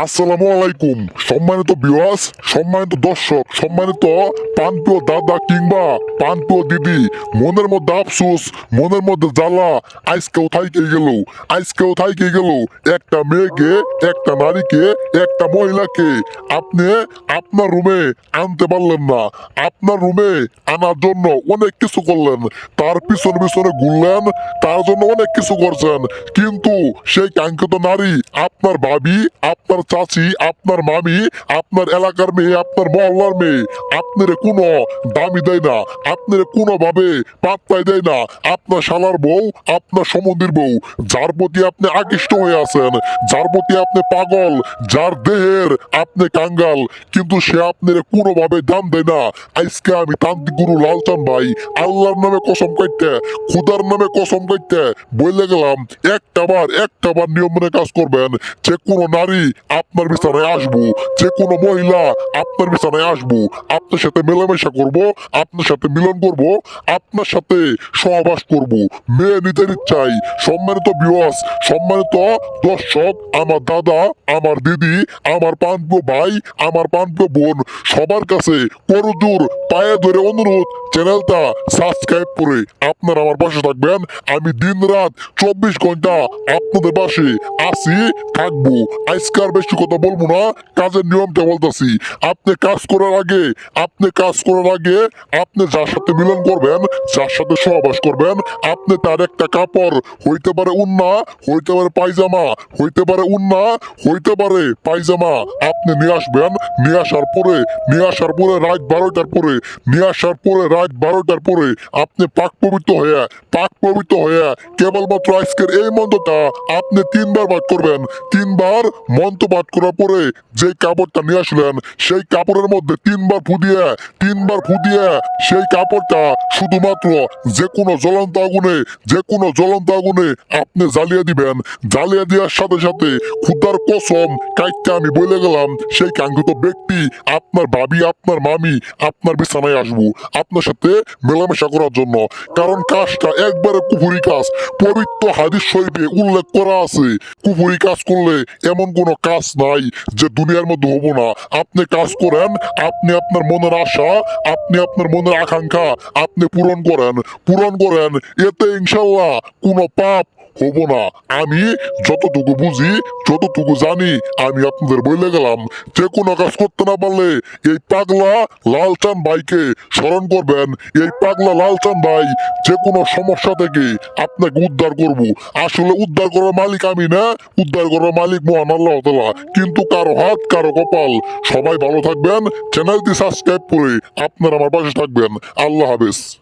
আসসালামু আলাইকুম সম্মানিত বিওয়াস সম্মানিত দর্শক, সম্মানিত পান্তুয় দাদা কিংবা পান্তুয় দিদি, মনের মধ্যে আফসোস, মনের মধ্যে জ্বালা আজকেও থাইকে গেল আজকেও থাইকে গেল, একটা মেয়েকে, একটা নারীকে, একটা মহিলাকে আপনি আপনার রুমে আনতে পারলেন না। আপনার রুমে আনার জন্য অনেক কিছু করলেন, তার পিছনে পিছনে ঘুরলেন, তার জন্য অনেক কিছু করছেন, কিন্তু সেই কাঙ্ক্ষিত নারী আপনার ভাবি, আপনার চাচি, আপনার মামি, আপনার এলাকার মেয়ে, আপনার মহল্লার মেয়ে, আপনার কোনো দামি দেয় না, আপনার কোনো ভাবে পাত্তাই দেয় না। আপনার শালার বউ, আপনার সমুদ্রের বউ, যার প্রতি আপনি আকৃষ্ট হয়ে আছেন, যার প্রতি আপনি পাগল, যার দেহের আপনি কাঙ্গাল, কিন্তু সে আপনার কোনোভাবে দাম দেয় না। আজকে আমি তান্ত্রিক গুরু লালচান ভাই, আল্লাহর নামে কসম কাটতে খুদার নামে কসম কাটতে বলে গেলাম একটা বার একটা বার নিয়ম মেনে কাজ করবেন, যে কোনো নারী আপনার বিছানায় আসব যে কোনো মহিলা আপনার বিছানায় আসব। আপনার সাথে মেলামেশা করব, আপনার সাথে মিলন করব, আপনার সাথে সহবাস করব। মেয়ে নিজের ইচ্ছাই সম্মানিত বিওয়াস সম্মানিত দর্শক, আমার দাদা, আমার দিদি, আমার পানপ্র ভাই, আমার পানপ্র বোন, সবার কাছে করজোর, পায়ে ধরে অনুরোধ, চ্যানেলটা সাবস্ক্রাইব করে আপনারা আমার পাশে থাকবেন। আমি দিন রাত চব্বিশ ঘণ্টা আপনাদের পাশে আসি থাকব। আজকার বেশি কথা বলব না, কাজের নিয়মটা বলতেছি। আপনি কাজ করার আগে, আপনি কাজ করার আগে আপনি যার সাথে মিলন করবেন, যার সাথে সহবাস করবেন, আপনি তার একটা কাপড়, হইতে পারে উন্না, হইতে পারে পায়জামা, হইতে পারে উন্না, হইতে পারে পায়জামা, আপনি নিয়ে আসবেন, নিয়ে আসার পরে, নিয়ে আসার পরে রাত বারোটার পরে, নিয়ে আসার পরে রাত বারোটার পরে আপনি পাক পবিত্র হয়ে, পাক পবিত্র হয়ে কেবলমাত্র আজকের এই মন্ত্রটা আপনি তিনবার পাঠ করবেন। তিনবার মন্ত্র পাঠ করার পরে যে কাপড়টা নিয়ে আসলেন, সেই কাপড়ের মধ্যে তিনবার ফু দিয়ে তিনবার ফু দিয়ে সেই কাপড়টা শুধুমাত্র যে কোনো জ্বলন্ত আগুনে যে কোনো জ্বলন্ত আগুনে আপনি জ্বালিয়ে দিবেন। জ্বালিয়ে দেওয়ার সাথে সাথে খুদার কসম কাইটটা আমি বলে গেলাম, সেই কাঙ্ক্ষিত ব্যক্তি আপনার ভাবি, আপনার মামি, আপনার বিছানায় আসব, আপনার সাথে মেলামেশা করার জন্য। কারণ কাজটা একবারে কুফুরি কাজ। পবিত্র হাদিস শরীফে উল্লেখ করা আছে, কুফুরি কাজ করলে এমন কোনো কাজ নাই যে দুনিয়ার মধ্যে হব না। আপনি কাজ করেন, আপনি আপনার মনের আশা, আপনি আপনার মনের আকাঙ্ক্ষা আপনি পূরণ করেন। পূরণ করেন, এতে ইনশাল্লাহ কোনো পাপ হব না। আমি যতটুকু বুঝি, যতটুকু জানি, আমি আপনাদের বলে গেলাম, যে কোনো কাজ করতে না পারলে এই পাগলা লালচান ভাইকে স্মরণ করবেন। এই পাগলা লালচান ভাই যে কোনো সমস্যা থেকে আপনাকে উদ্ধার করব। আসলে উদ্ধার করার মালিক আমি না, উদ্ধার করার মালিক মহান আল্লাহ তাআলা। কিন্তু কারও হাত, কারও কপাল। সবাই ভালো থাকবেন, চ্যানেলটি সাবস্ক্রাইব করে আপনারা আমার পাশে থাকবেন। আল্লাহ হাফেজ।